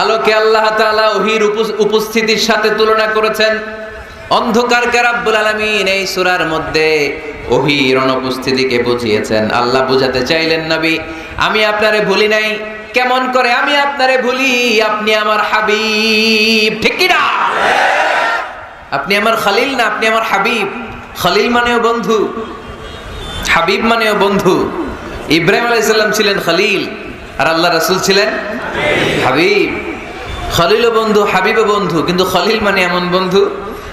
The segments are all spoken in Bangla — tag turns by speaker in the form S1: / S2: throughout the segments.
S1: আলোকে আল্লাহ তাআলা ওহির উপস্থিতির সাথে তুলনা করেছেন। অন্ধকারকে রাব্বুল আলামিন এই সুরার মধ্যে ওহির অনুপস্থিতিকে বুঝিয়েছেন। আল্লাহ বুঝাতে চাইলেন, নবী, আমি আপনারে ভুলি নাই। কেমন করে আমি আপনারে ভুলি? আপনি আমার হাবিব। ঠিক না আপনি আমার খালিল না, আপনি আমার হাবিব। খালিল মানেও বন্ধু, হাবিব মানেও বন্ধু। ইব্রাহিম আলাইসাল্লাম ছিলেন খালিল, আর আল্লাহ রাসূল ছিলেন হাবিব, খলিল বন্ধু, হাবিব বন্ধু, কিন্তু খলিল মানে এমন বন্ধু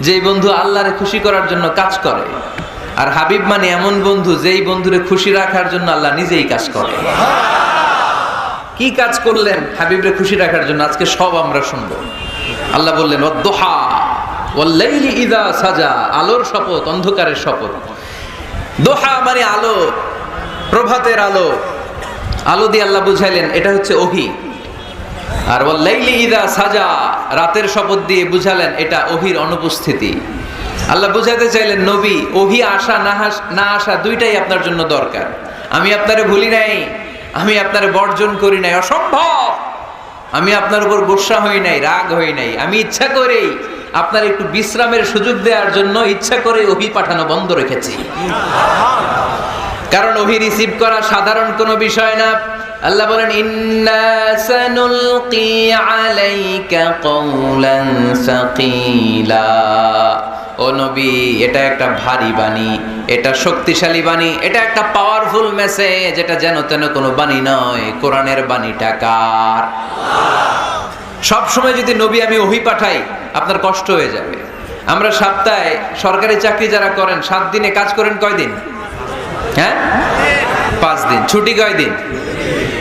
S1: যেই বন্ধু আল্লাহরে খুশি করার জন্য কাজ করে। আর হাবিব মানে এমন বন্ধু যেই বন্ধুরে খুশি রাখার জন্য আল্লাহ নিজেই কাজ করে। কি কাজ করলেন হাবিবরে খুশি রাখার জন্য? আজকে সব আমরা শুনব। আল্লাহ বললেন ইদা সাজা আলোর শপথ, অন্ধকারের শপথ। দোহা মানে আলো, প্রভাতের আলো। আলো দিয়ে আল্লাহ বুঝাইলেন, এটা হচ্ছে ওহি। আর ওয়াল্লাইলি ইদা সাজা রাতের শপথ দিয়ে বুঝালেন এটা ওহির অনুপস্থিতি। আল্লাহ বুঝাতে চাইলেন নবী ওহি আসা না না আসা দুইটাই আপনার জন্য দরকার। আমি আপনারে ভুলি নাই আমি আপনারে বর্জন করি নাই অসম্ভব! আমি আপনার উপর গোসা হই নাই রাগ হই নাই আমি ইচ্ছা করেই আপনার একটু বিশ্রামের সুযোগ দেওয়ার জন্য ইচ্ছা করে ওহি পাঠানো বন্ধ রেখেছি। কারণ ওহি রিসিভ করা সাধারণ কোনো বিষয় না। আল্লাহ বলেন, ইন্না সানুলকি আলাইকা কওলান সাকিলা। ও নবী, এটা একটা ভারী বাণী, এটা শক্তিশালী বাণী, এটা একটা পাওয়ারফুল মেসেজ এটা যেন তেন কোনো বাণী নয়। কোরআনের বাণীটা কার? সব সময় যদি নবী আমি ওহি পাঠাই, আপনার কষ্ট হয়ে যাবে। আমরা সপ্তাহে সরকারি চাকরি যারা করেন, সাত দিনে কাজ করেন কয়দিন? হ্যাঁ? পাঁচ দিন। ছুটি কয় দিন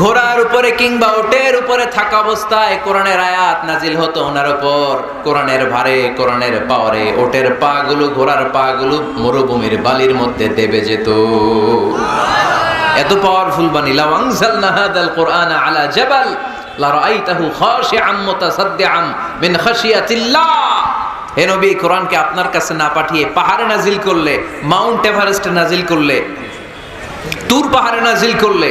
S1: ঘোড়ার উপরে কিংবা ওটের উপরে থাকা অবস্থায় কোরআনের আয়াত নাজিল হতো ওনার উপর। কোরআনের ভারে, কোরআনের পাওয়ারে ওটের পা গুলো ঘোড়ার পা গুলো মরুভূমির বালির মধ্যে দেবে যেত। এত পাওয়ারফুল বাণী। লাউ আনজালনা হাদাল কোরআন আলা জাবাল, লা রাআইতাহু খাশিআম মুতাসাদ্দিআম মিন খাশিয়াতিল্লাহ। হে নবী, কোরআনকে আপনার কাছে না পাঠিয়ে পাহাড়ে নাজিল করলে, মাউন্ট এভারেস্টে নাজিল করলে, তুর পাহাড়ে নাজিল করলে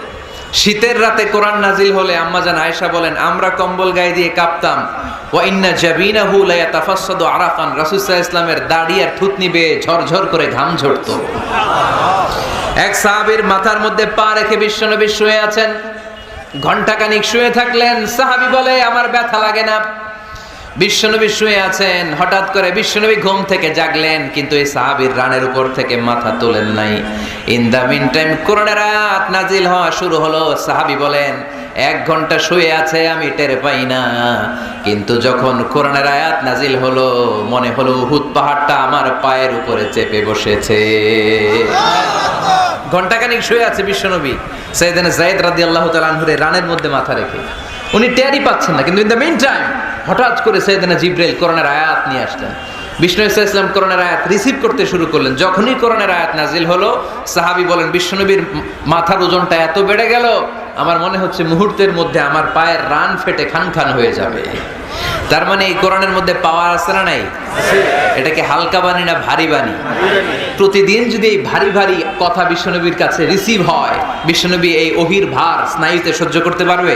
S1: শীতের রাতে কোরআন নাজিল হলে আম্মাজান আয়েশা বলেন, আমরা কম্বল গায়ে দিয়ে কাঁপতাম। ইয়াতাফাসসাদু আরাফান। ওয়াসাল্লামের দাড়ি আর থুতনি বেয়ে ঝরঝর করে ঘাম ঝরতো। এক সাহাবীর মাথার মধ্যে পা রেখে বিশ্বনবী শুয়ে আছেন। ঘন্টাখানিক শুয়ে থাকলেন। সাহাবী বলে, আমার ব্যথা লাগে না। বিশ্বনবী শুয়ে আছেন। হঠাৎ করে বিশ্বনবী ঘুম থেকে জাগলেন, কিন্তু এই সাহাবীর রানের উপর থেকে মাথা তোলেন নাই। ইন দা মিন টাইম কোরআনের আয়াত নাজিল হওয়া শুরু হলো। সাহাবী বলেন, এক ঘণ্টা শুয়ে আছে, আমি টের পাই না। কিন্তু যখন কোরআনের আয়াত নাজিল হলো, মনে হলো উহুদ পাহাড়টা আমার পায়ের উপরে চেপে বসেছে। ঘন্টাখানিক শুয়ে আছে বিশ্বনবী। সাইদান জায়েদ রাদিয়াল্লাহু তাআলা আনহুরে রানের মধ্যে মাথা রেখে। উনি টেরই পাচ্ছেন না, কিন্তু ইন দ্য মিন টাইম হঠাৎ করে সাইদানা জিব্রাইল কোরআনের আয়াত নিয়ে আসলেন। বিষ্ণু ইসা ইসলাম কোরআনের আয়াত রিসিভ করতে শুরু করলেন। যখনই কোরআনের আয়াত নাজিল হলো, সাহাবী বলেন বিশ্বনবীর মাথার ওজনটা এত বেড়ে গেল, আমার মনে হচ্ছে মুহূর্তের মধ্যে আমার পায়ের রান ফেটে খান খান হয়ে যাবে। তার মানে এই কোরআনের মধ্যে পাওয়ার আছে না নাই? এটাকে হালকা বাণী না ভারী বাণী? প্রতিদিন যদি এই ভারী ভারী কথা বিশ্বনবীর কাছে রিসিভ হয় বিশ্বনবী এই অহির ভার স্নায়ুতে সহ্য করতে পারবে?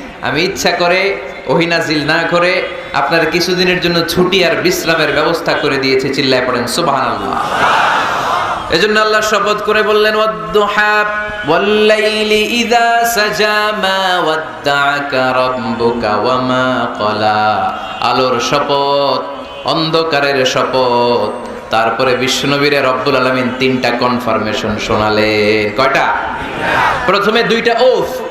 S1: আমি ইচ্ছা করে ওহিনাজিল না করে আপনার কিছুদিনের জন্য ছুটি আর বিশ্রামের ব্যবস্থা করে দিয়েছে চিল্লায় পড়েন, সুবহানাল্লাহ। এজন্য আল্লাহ শপথ করে বললেন ওয়াল্লাইলি আলোর শপথ, অন্ধকারের শপথ। তারপরে বিশ্বনবীরে রব্বুল আলামিন তিনটা কনফার্মেশন শোনালেন। কয়টা? প্রথমে দুইটা ওফ।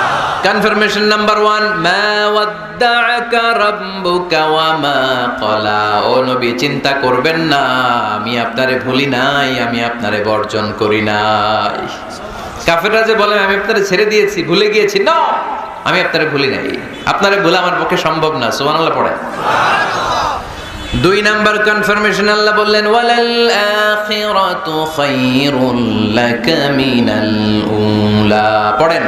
S1: কনফার্মেশন নাম্বার ওয়ান মা ওয়াদ্দাআকা রাব্বুকা ওয়া মা ক্বালা ও নবী, চিন্তা করবেন না, আমি আপনারে ভুলি নাই, আমি আপনারে বর্জন করি নাই। কাফেররা যে বলে, আমি আপনারে ছেড়ে দিয়েছি, ভুলে গিয়েছি। না, আমি আপনারে ভুলি নাই। আপনারে ভুলা আমার পক্ষে সম্ভব না, সুবহানাল্লাহ পড়ে দুই নাম্বার কনফার্মেশন আল্লাহ বললেন, ওয়ালাল আখিরাতু খায়রুল লাকা মিনাল উলা। পড়েন।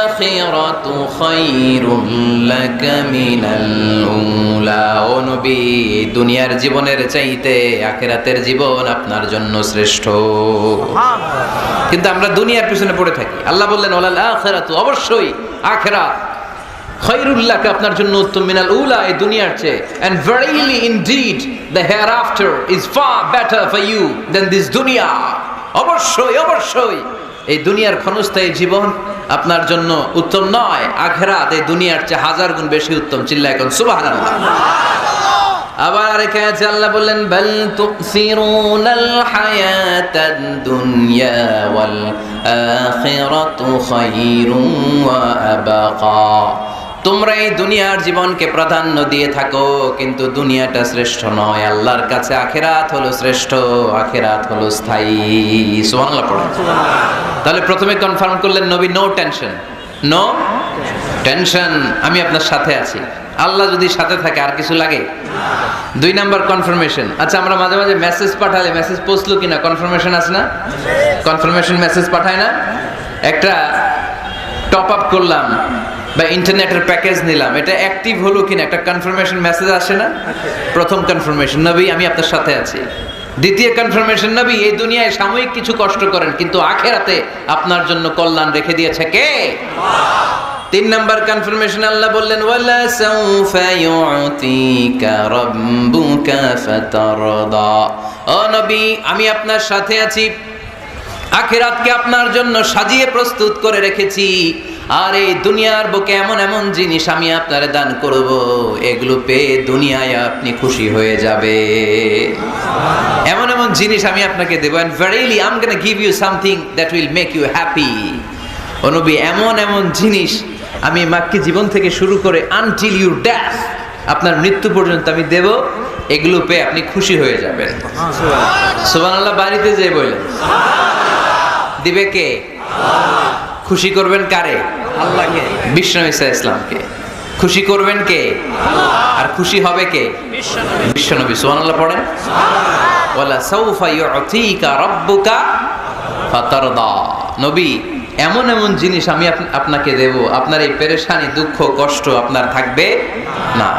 S1: আখিরাতু খায়রুল লাকা মিনাল উলা। ও নবী, দুনিয়ার জীবনের চাইতে আখিরাতের জীবন আপনার জন্য শ্রেষ্ঠ। কিন্তু আমরা দুনিয়ার পিছনে পড়ে থাকি। আল্লাহ বললেন ওয়ালাল আখিরাতু অবশ্যই আখিরাত। খৈরুল্লাহকে আপনার জন্য উত্তম মিনাল উলা এই দুনিয়ার চেয়ে। And verily indeed, the hereafter is far better for you than this দুনিয়া। অবশ্যই অবশ্যই। এই দুনিয়ার ক্ষণস্থায়ী জীবন আপনার জন্য উত্তম নয়, আখেরাত এই দুনিয়ার চেয়ে হাজার গুণ বেশি উত্তম চিল্লা এখন সুবাহ আবার আরেকে আছে আল্লাহ বললেন, বাল তুসিরুনাল হায়াতাদ দুনিয়া ওয়াল আখিরাতু খায়রুম ওয়া আবাকা। তোমরা এই দুনিয়ার জীবনকে প্রাধান্য দিয়ে থাকো, কিন্তু দুনিয়াটা শ্রেষ্ঠ নয়। আল্লাহর কাছে আখেরাত হলো শ্রেষ্ঠ, আখেরাত হলো স্থায়ী। সুবহানাল্লাহ, পড়েন। তাহলে প্রথমে কনফার্ম করলেন নবী নো টেনশন নো টেনশন আমি আপনার সাথে আছি। আল্লাহ যদি সাথে থাকে, আর কিছু লাগে? দুই নাম্বার কনফার্মেশন আচ্ছা আমরা মাঝে মাঝে মেসেজ পাঠালে মেসেজ পৌঁছলো কিনা? কনফার্মেশন আছে না? কনফার্মেশন মেসেজ পাঠায় না? একটা টপ আপ করলাম। বা ইন্টারনেটের প্যাকেজ নিলাম, এটা অ্যাক্টিভ হলো কিনা, একটা কনফার্মেশন মেসেজ আসে না? প্রথম কনফার্মেশন নবী, আমি আপনার সাথে আছি। দ্বিতীয় কনফার্মেশন নবী, এই দুনিয়ায় সাময়িক কিছু কষ্ট করেন, কিন্তু আখেরাতে আপনার জন্য কল্যাণ রেখে দিয়েছে কে? তিন নাম্বার কনফার্মেশন আল্লাহ বললেন, ওয়ালা সাউফা ইউতিকা রাব্বুকা ফাতারদা। ও নবী, আমি আপনার সাথে আছি। আখিরাতকে আপনার জন্য সাজিয়ে প্রস্তুত করে রেখেছি। আর এই দুনিয়ার বুকে এমন এমন জিনিস আমি আপনারে দান করব, এগুলো পেয়ে দুনিয়ায় আপনি খুশি হয়ে যাবে। এমন এমন জিনিস আমি আপনাকে দেবো and verily um gonna give you something that will make you happy অনুবি এমন এমন জিনিস আমি মাক্কি জীবন থেকে শুরু করে আনটিল ইউ ড্যাথ আপনার মৃত্যু পর্যন্ত আমি দেব, এগুলো পেয়ে আপনি খুশি হয়ে যাবেন। সুবহানাল্লাহ, বাড়িতে যেয়ে বললেন। দিবে কে? খুশি করবেন কারে? বিষ্ণু ইসা ইসলামকে খুশি করবেন কে? আর খুশি হবে কে? বিশ্বনবী সুবহানাল্লাহ পড়েন। ওয়ালা সাউফা ইউতিকা রাব্বুকা ফাতারদা। নবী এমন এমন জিনিস আমি আপনাকে দেব। আপনার এই পেরেশানি দুঃখ কষ্ট আপনার থাকবে না।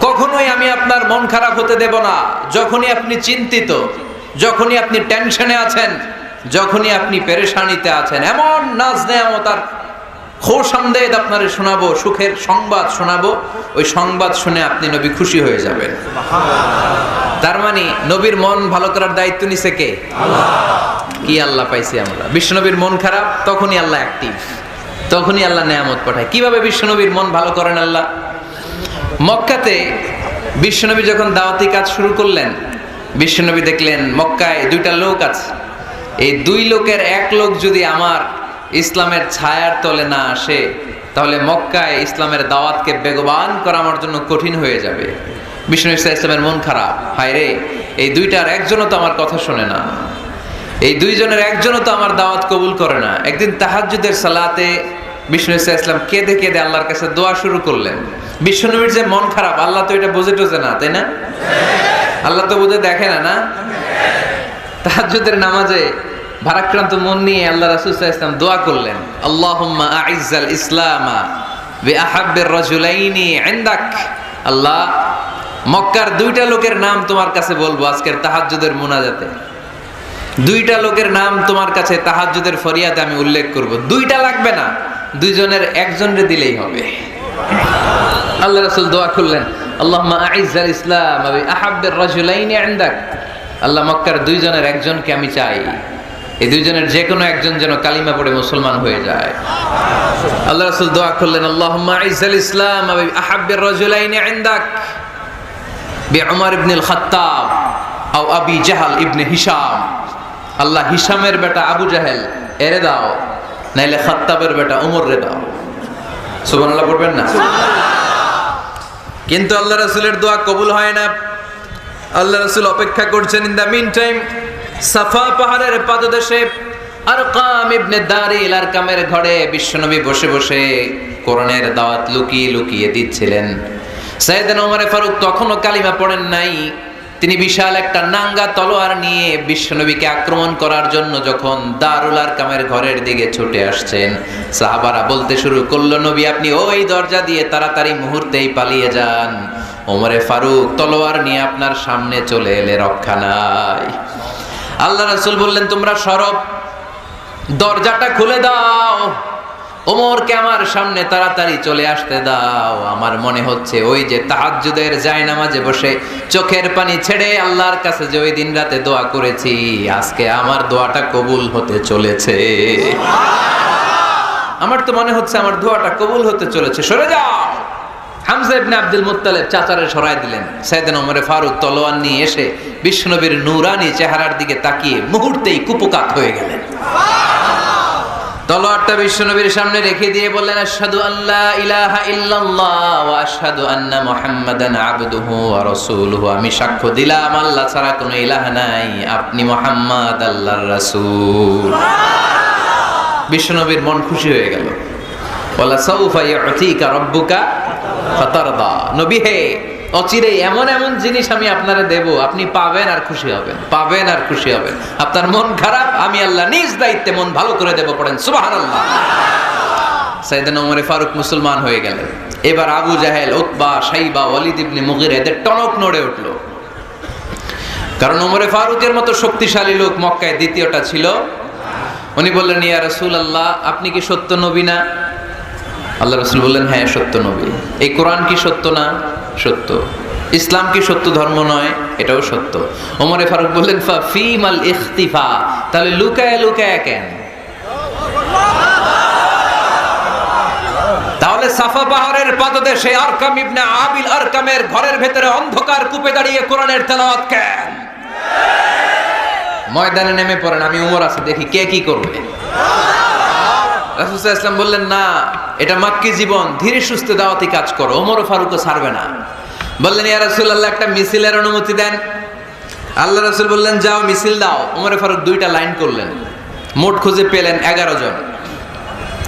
S1: কখনোই আমি আপনার মন খারাপ হতে দেব না। যখনই আপনি চিন্তিত যখনই আপনি টেনশনে আছেন যখনই আপনি পেরেশানিতে আছেন এমন নাজ নেয়ামতার খোশামদেদ আপনারে শোনাবো সুখের সংবাদ শোনাবো ওই সংবাদ শুনে আপনি নবী খুশি হয়ে যাবেন। তার মানে নবীর মন ভালো করার দায়িত্ব নিছে কে? কি আল্লাহ পাইছি আমরা? বিশ্বনবীর মন খারাপ তখনই আল্লাহ অ্যাক্টিভ তখনই আল্লাহ নেয়ামত পাঠায়। কীভাবে বিশ্বনবীর মন ভালো করেন আল্লাহ? মক্কাতে বিশ্বনবী যখন দাওয়াতি কাজ শুরু করলেন বিশ্বনবী দেখলেন মক্কায় দুইটা লোক আছে। এই দুই লোকের এক লোক যদি আমার ইসলামের ছায়ার তলে না আসে, তাহলে মক্কায় ইসলামের দাওয়াতকে বেগবান করা আমার জন্য কঠিন হয়ে যাবে। বিষ্ণু ইসলাম ইসলামের মন খারাপ। হায় রে, এই দুইটার একজনও তো আমার কথা শোনে না। এই দুইজনের একজনও তো আমার দাওয়াত কবুল করে না। একদিন তাহাজ্জুদের সালাতে বিষ্ণু ইসা ইসলাম কেঁদে কেঁদে আল্লাহর কাছে দোয়া শুরু করলেন। বিশ্বনবীর যে মন খারাপ, আল্লাহ তো এটা বোঝে টোঝে না, তাই না? আল্লাহ তো বোঝে দেখে না না? তাহাজ্জুদের নামাজে ভারাক্রান্ত মন নিয়ে আল্লাহ রাসূল ওয়াসাল্লাম দোয়া করলেন, আল্লাহুম্মা আইজ্জাল ইসলামা বিআহাব্বির রাজুলাইনি ইনদাক। আল্লাহ, মক্কার দুইটা লোকের নাম তোমার কাছে বলব আজকের তাহাজ্জুদের মুনাজাতে। দুইটা লোকের নাম তোমার কাছে তাহাজ্জুদের ফরিয়াদে আমি উল্লেখ করব। দুইটা লাগবে না, দুইজনের একজনরে দিলেই হবে। আল্লাহ রাসূল দোয়া করলেন, আল্লাহুম্মা আইজ্জাল ইসলাম আহাব্বির রাজুলাইনি ইনদাক। আল্লাহ মক্কার দুইজনের একজনকে আমি চাই। এই দুইজনের যে কোনো একজন যেন কালিমা পড়ে মুসলমান হয়ে যায়। আল্লাহ রাসূল দোয়া করলেন, আল্লাহুম্মা আইজ্জাল ইসলাম আহাব্বির রাজুলাইনি ইনদাক বিউমর ইবনে আল খাত্তাব আও আবি জাহাল ইবনে হিশাম। আল্লাহ হিশামের বেটা আবু জাহেল, এরে দাও, নাইলে খাত্তাবের বেটা উমর রে দাও। সুবহানাল্লাহ পড়বেন না? কিন্তু আল্লাহ রাসূলের দোয়া কবুল হয় না। আল্লাহ রাসূল অপেক্ষা করছেন, in the mean time Safa পাহাড়ের পাদদেশে আর কাম ইবনে দারিল আর কামের ঘরে বিশ্বনবী বসে বসে কোরআনের দাওয়াত লুকিয়ে লুকিয়ে দিচ্ছিলেন। সাইয়েদনা ওমর ফারুক তখনও কালিমা পড়েন নাই। তিনি বিশাল একটা নাঙ্গা তলোয়ার নিয়ে বিশ্বনবীকে আক্রমণ করার জন্য যখন দারুল কামের ঘরের দিকে ছুটে আসছেন। সাহাবারা বলতে শুরু করল, নবী, আপনি ওই দরজা দিয়ে তাড়াতাড়ি মুহূর্তেই পালিয়ে যান। ওমরে ফারুক তলোয়ার নিয়ে আপনার সামনে চলে এলে রক্ষা নাই। আল্লাহ রাসূল বললেন তোমরা সরব দরজাটা খুলে দাও। ওমরকে আমার সামনে তাড়াতাড়ি চলে আসতে দাও। আমার মনে হচ্ছে ওই যে তাহাজ্জুদের জায়নামাজে বসে চোখের পানি ছেড়ে আল্লাহর কাছে যে ওই দিন রাতে দোয়া করেছি আজকে আমার দোয়াটা কবুল হতে চলেছে। আমার তো মনে হচ্ছে আমার দোয়াটা কবুল হতে চলেছে। সরে যাও। সরাই দিলেন। তলোয়ার নিয়ে এসে চেহারার দিকে তাকিয়ে মুহূর্তেই হয়ে গেলেন। তলোয়ারটা বিশ্বনবীর সামনে রেখে দিয়ে আল্লাহ ইলাহা আমি সাক্ষ্য দিলাম, আল্লাহ ছাড়া কোনো ইলাহ নাই, আপনি মুহাম্মদ আল্লাহর রাসূল। বিশ্বনবীর মন খুশি হয়ে গেল। বলা সাউফা ইউতিকা রাব্বুকা অচিরে এমন এমন জিনিস আমি আপনারে দেব, আপনি পাবেন আর খুশি হবেন, পাবেন আর খুশি হবেন। আপনার মন খারাপ, আমি আল্লাহ নিজ দায়িত্বে মন ভালো করে পড়েন ওমরে ফারুক মুসলমান হয়ে গেলেন। এবার আবু জাহেল, উতবা সাইবা ওয়ালিদ মুগির এদের টনক নড়ে উঠল। কারণ ওমরে ফারুকের মতো শক্তিশালী লোক মক্কায় দ্বিতীয়টা ছিল। উনি বললেন, ইয়া রাসূল আল্লাহ আপনি কি সত্য নবী না? আল্লাহ রসুল বললেন হ্যাঁ সত্য নবী। এই কোরআন কি সত্য না? সত্য। ইসলাম কি সত্য ধর্ম নয়? এটাও সত্য। ওমরে ফারুক বললেন, ফা ফিম আল ইখতিফা। তাহলে লুকায় লুকায় কেন? তাহলে সাফা পাহাড়ের পাদদেশে আরকাম ইবনে আবিল আরকামের ঘরের ভেতরে অন্ধকার কূপে দাঁড়িয়ে কোরআনের তেলাওয়াত কেন? ময়দানে নেমে পড়েন, আমি উমর আছে, দেখি কে কি করবে? রাসুল ইসলাম বললেন, না, এটা মাক্কি জীবন, ধীরে সুস্থে দাওয়াতি কাজ করো, ওমর ফারুকও ছাড়বে না। বললেন, ইয়া রাসুল আল্লাহ একটা মিছিলের অনুমতি দেন। আল্লাহ রাসুল বললেন, যাও, মিছিল দাও। ওমর ফারুক দুইটা লাইন করলেন। মোট খুঁজে পেলেন এগারো জন।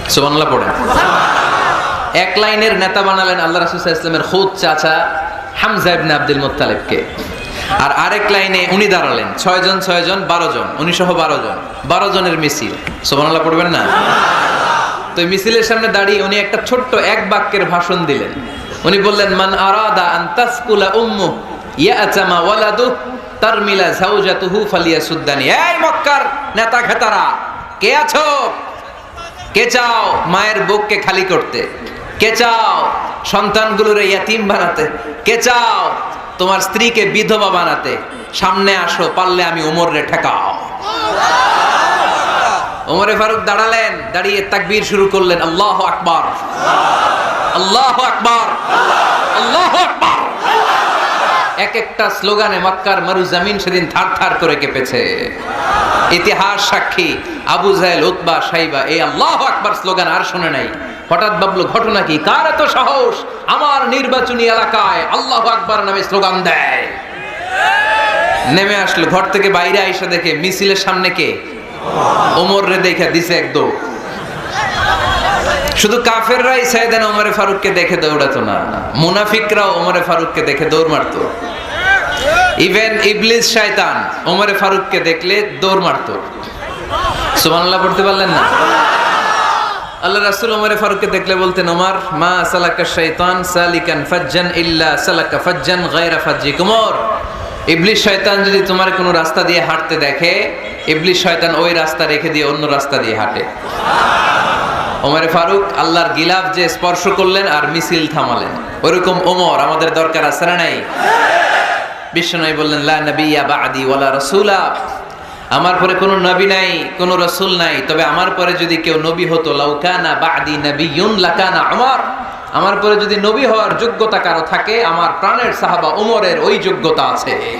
S1: সুবহানাল্লাহ পড়েন। এক লাইনের নেতা বানালেন আল্লাহ রাসুল ইসলামের খুদ চাচা হামজা ইবনে আব্দুল মুত্তালিবকে। আর আরেক লাইনে উনি দাঁড়ালেন ছয় জন ছয় জন বারো জন, উনি সহ বারো জন। বারো জনের মিছিল। সুবহানাল্লাহ পড়বেন না? তো মিছিলের সামনে দাঁড়িয়ে উনি একটা ছোট্ট এক বাক্যের ভাষণ দিলেন। উনি বললেন, মান আরাদা আন তাসকুলা উম্মু ইয়াচামা ওয়ালাদু তারমিলা জাওজাতুহু ফালিয়াসুদ্দানি। এই মক্কার নেতা খেতারা কে আছো? কে চাও মায়ের বুককে খালি করতে? কে চাও সন্তানগুলোরে ইয়াতিম বানাতে? কে চাও তোমার স্ত্রীকে বিধবা বানাতে? সামনে আসো, পারলে আমি ওমরে ঠেকাও। ওমরে ফারুক দাঁড়ালেন, দাঁড়িয়ে তাকবীর শুরু করলেন, আল্লাহ আকবার আল্লাহ আকবার আল্লাহ আকবার। এক একটা স্লোগানে মক্কার মরু জমিন সেদিন থার থার করে কেঁপেছে। ইতিহাস সাক্ষী, আবু জাহেল, উতবা, সাইবা, এই আল্লাহ আকবার স্লোগান আর শুনে নাই। হঠাৎ ভাবলো, ঘটনা কি? কার এত সাহস? আমার নির্বাচনী এলাকায় আল্লাহ আকবার নামে স্লোগান দেয়। নেমে আসলো, ঘর থেকে বাইরে আইসা দেখে মিছিলের সামনে কে? ওমর রে দেখে দিছে একদম। শুধু কাফেররাই সাইদান ওমরে ফারুককে দেখে দৌড়াতো না। মুনাফিকরাও ওমরে ফারুককে দেখে দৌড় মারতো। ইভেন ইবলিস শয়তান ওমরে ফারুককে দেখলে দৌড় মারতো। সুবহানাল্লাহ পড়তে পারলেন না? আল্লাহ রাসূল ওমরে ফারুককে দেখলে বলতেন, ওমর, মা সালাকা শাইতান সালিকান ফাজ্জান ইল্লা সালাকা ফাজ্জান গায়রা ফাজ্জি কুমর ইবলিস শয়তান যদি তোমার কোনো রাস্তা দিয়ে হাঁটতে দেখে ইবলিস শয়তান ওই রাস্তা রেখে দিয়ে অন্য রাস্তা দিয়ে হাঁটে। ওমরে ফারুক আল্লাহর গিলাফ যে স্পর্শ করলেন আর মিছিল থামালেন। ওরকম ওমর আমাদের দরকার আছে না নাই? বিশ্বনবী বললেন, লা নবিয়া বাদি ওয়ালা রাসূলা। আমার পরে কোনো নবী নাই, কোনো রসুল নাই। তবে আমার পরে যদি কেউ নবী হতো লাউকানা বাদি নবিয়ুন লাকানা আমার আমার পরে যদি নবী হওয়ার যোগ্যতা কারও থাকে, আমার প্রাণের সাহাবা ওমরের ওই যোগ্যতা আছে।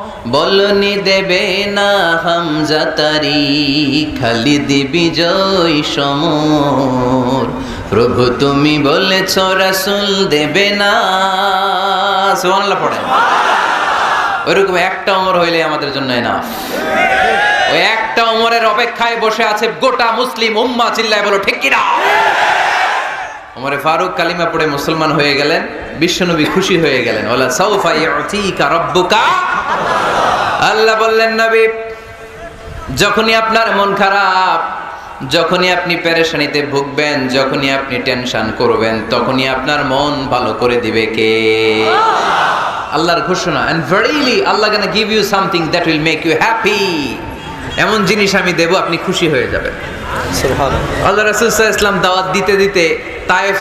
S1: বলনি দেবে না হামজা তারি খালিদ বিজয় সমর। প্রভু তুমি বলেছ, রাসূল দেবে না। সুবহানাল্লাহ পড়েন ওইরকম একটা অমর হইলে আমাদের জন্য এনাফ ওই একটা অমরের অপেক্ষায় বসে আছে গোটা মুসলিম উম্মা চিল্লায় বলো, ঠিক কিনা? ওমরে ফারুক কালিমা পড়ে মুসলমান হয়ে গেলেন, বিশ্বনবী খুশি হয়ে গেলেন। ওলা সাউফা ইউতিকা রাব্বুকা আল্লাহ বললেন নবী যখনই আপনার মন খারাপ যখনই আপনি পেরেশানিতে ভুগবেন যখনই আপনি টেনশন করবেন তখনই আপনার মন ভালো করে দিবে কে? আল্লাহর ঘোষণা। And verily Allah gonna give you something that will make you happy এমন জিনিস আমি দেব আপনি খুশি হয়ে যাবেন। আল্লাহ রাসূল ওয়াসাল্লাম দাওয়াত দিতে দিতে তায়েফ